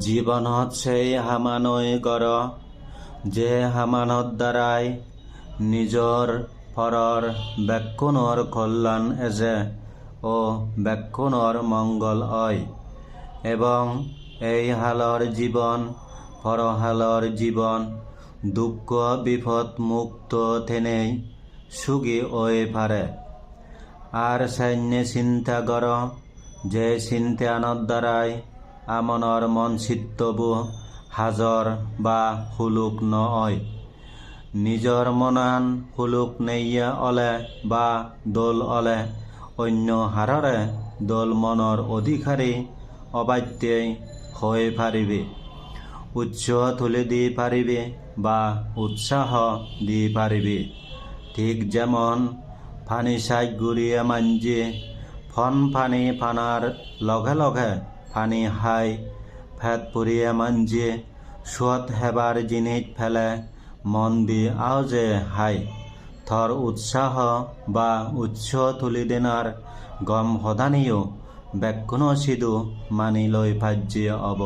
জীৱনত সেই সামানৈ কৰ, যে সামানত দ্বাৰাই নিজৰ পৰৰ বেক্ষণৰ কল্যাণ এজে ও বেক্ষণর মঙ্গল হয় এবং এই হালর জীবন পরহালর জীবন দুঃখ বিপদ মুক্ত থেনেই সুখী হয়ে পারে আর সৈন্য চিন্তা কর যে চিন্তানৰ দ্বাৰাই আমনৰ মন চিত্তবোৰ হাজৰ বা হুলুক নহয় নিজৰ মনান হুলুক নেইয়া অলে বা দোল অলে, অন্য হাৰৰে দোল মনৰ অধিকাৰী অবাধ্যই হৈ পাৰিবি। উৎসাহ তুলি দি পাৰিবি বা উৎসাহ দি পাৰিবি। ঠিক যেমন পানী চাই গুৰিয়ে মাঞ্জি, ফন পানী পানার লগে লগে পানী হাই ফেত পুরিয়ে মাঞ্জে। সুয়াত হেবার জিনিস ফেলে। মন দি আওজে হাই থর উৎসাহ বা উৎস তুলি দিনার গম সদানিও বেক্ষণ সিধু মানি লৈ ভাজ্যে অব।